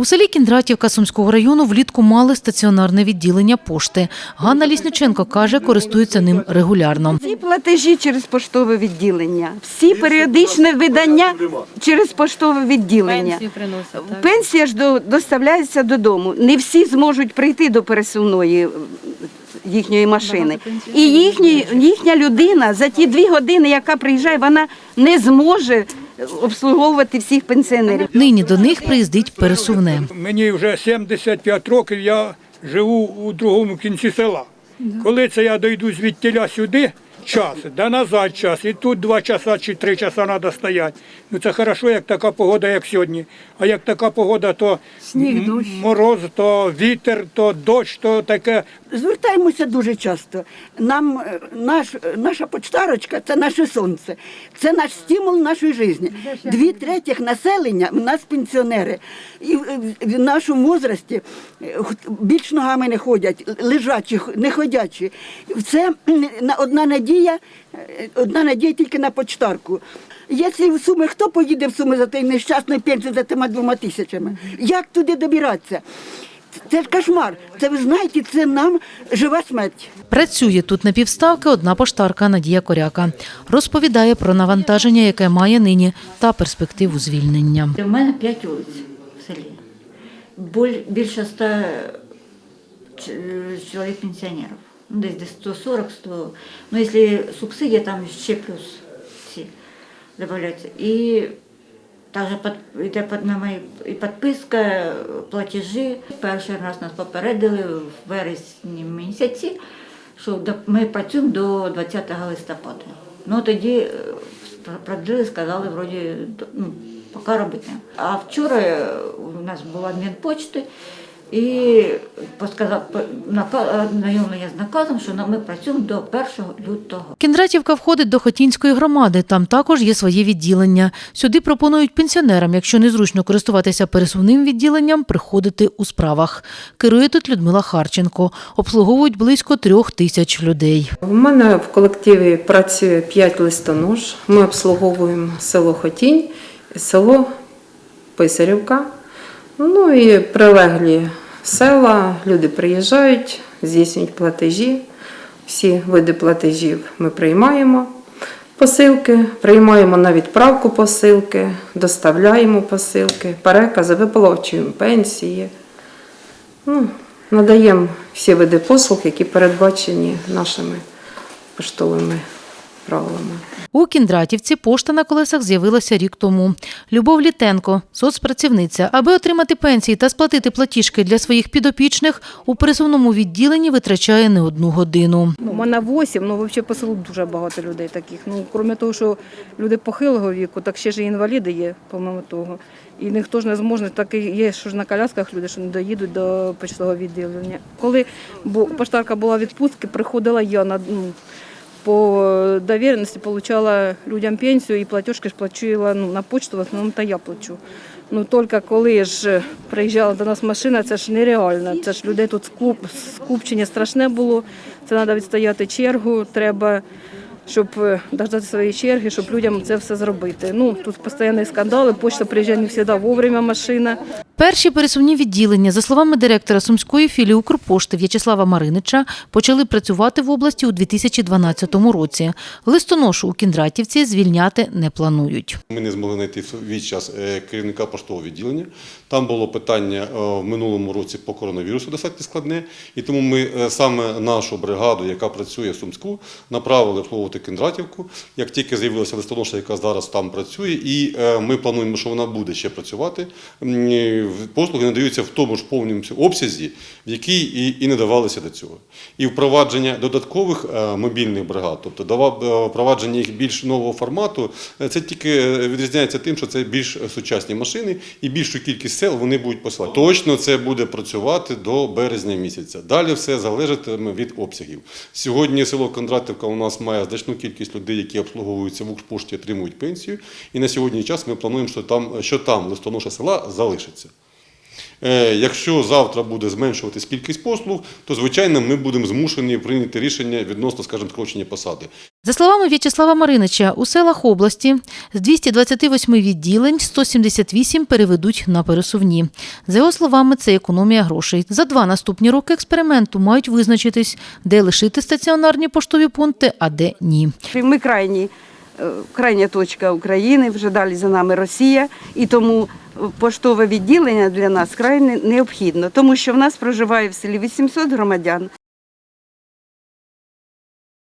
У селі Кіндратівка Сумського району влітку мали стаціонарне відділення пошти. Ганна Лісниченко каже, користується ним регулярно. Всі платежі через поштове відділення, всі періодичне видання через поштове відділення. Пенсія ж до- доставляється додому. Не всі зможуть прийти до пересувної їхньої машини. І їхні, їхня людина за ті дві години, яка приїжджає, вона не зможе обслуговувати всіх пенсіонерів. Нині до них приїздить пересувне. Мені вже 75 років, я живу у другому кінці села. Коли це я дойду звідтіля сюди, час, да назад час, і тут два часа чи три часа треба стояти. Ну це хорошо, як така погода, як сьогодні. А як така погода, то м- мороз, то вітер, то дощ, то таке. Звертаємося дуже часто. Нам е, наш, наша почтарочка це наше сонце, це наш стимул нашої житті. Дві третіх населення у нас пенсіонери. І в, в- в нашому возрасті е, х- більш ногами не ходять, лежачі, х- не ходячі. Це м, на- одна надія, е, одна надія тільки на почтарку. Якщо в Суми, хто поїде в Суми за той нещасний пенсію за тими двома тисячами? Як туди добиратися? Це ж кошмар. Це ви знаєте, це нам жива смерть. Працює тут на півставки одна поштарка Надія Коряка. Розповідає про навантаження, яке має нині, та перспективу звільнення. У мене п'ять вулиць в селі. Боль- Більше ста чоловік пенсіонерів. Ну, десь десь 140, 100. Ну, якщо субсидія, там ще плюс ці додаються. І також під, йде під нами і підписка, платежі. Перший раз нас попередили в вересні місяці, що ми працюємо до 20 листопада. Ну тоді е, продлили, сказали, вроді, ну, поки робити. А вчора у нас була адмінпочти, і посказав нака- ознайомлення з наказом, що ми працюємо до 1 лютого. Кіндратівка входить до Хотінської громади. Там також є своє відділення. Сюди пропонують пенсіонерам, якщо незручно користуватися пересувним відділенням, приходити у справах. Керує тут Людмила Харченко. Обслуговують близько трьох тисяч людей. У мене в колективі працює 5 листонож. Ми обслуговуємо село Хотінь, село Писарівка. Ну і прилеглі села, люди приїжджають, здійснюють платежі. Всі види платежів ми приймаємо. Посилки, приймаємо на відправку посилки, доставляємо посилки, перекази, виплачуємо пенсії. Ну, надаємо всі види послуг, які передбачені нашими поштовими правилами. У Кіндратівці пошта на колесах з'явилася рік тому. Любов Літенко, соцпрацівниця, аби отримати пенсії та сплатити платіжки для своїх підопічних, у пересувному відділенні витрачає не одну годину. У мене 8, ну взагалі по селу дуже багато людей таких. Ну, крім того, що люди похилого віку, так ще ж і інваліди є, помимо того. І ніхто ж не зможе, так і є, що ж на колясках люди, що не доїдуть до почтового відділення. Коли поштарка була в відпустці, приходила я на ну, по довіреності, отримала людям пенсію і платіжки ж ну, на почту, в основному та я плачу. Ну тільки коли ж приїжджала до нас машина, це ж нереально. Це ж людей тут скуп, скупчення страшне було. Це треба відстояти чергу, треба, щоб е, дождати своєї черги, щоб людям це все зробити. Ну тут постійні скандали, почта приїжджає не завжди вовремя машина. Перші пересувні відділення, за словами директора сумської філії Укрпошти В'ячеслава Маринича, почали працювати в області у 2012 році. Листоношу у Кіндратівці звільняти не планують. Ми не змогли знайти в свій час е, керівника поштового відділення. Там було питання е, в минулому році по коронавірусу достатньо складне, і тому ми е, саме нашу бригаду, яка працює в Сумську, направили обслуговувати Кіндратівку. Як тільки з'явилася листоноша, яка зараз там працює, і ми плануємо, що вона буде ще працювати. Послуги надаються в тому ж повному обсязі, в якій і, і не давалися до цього. І впровадження додаткових е, мобільних бригад, тобто е, впровадження їх більш нового формату, е, це тільки відрізняється тим, що це більш сучасні машини і більшу кількість сел вони будуть посилати. Точно це буде працювати до березня місяця. Далі все залежатиме від обсягів. Сьогодні село Кондратівка у нас має значну кількість людей, які обслуговуються в Укрпошті, отримують пенсію. І на сьогодні час ми плануємо, що там, що там листоноша села залишиться. Е, Якщо завтра буде зменшуватись кількість послуг, то звичайно ми будемо змушені прийняти рішення відносно, скажімо, скорочення посади. За словами В'ячеслава Маринича, у селах області з 228 відділень 178 переведуть на пересувні. За його словами, це економія грошей. За два наступні роки експерименту мають визначитись, де лишити стаціонарні поштові пункти, а де ні. Ми крайні, е, крайня точка України, вже далі за нами Росія, і тому поштове відділення для нас крайне необхідно, тому що в нас проживає в селі 800 громадян,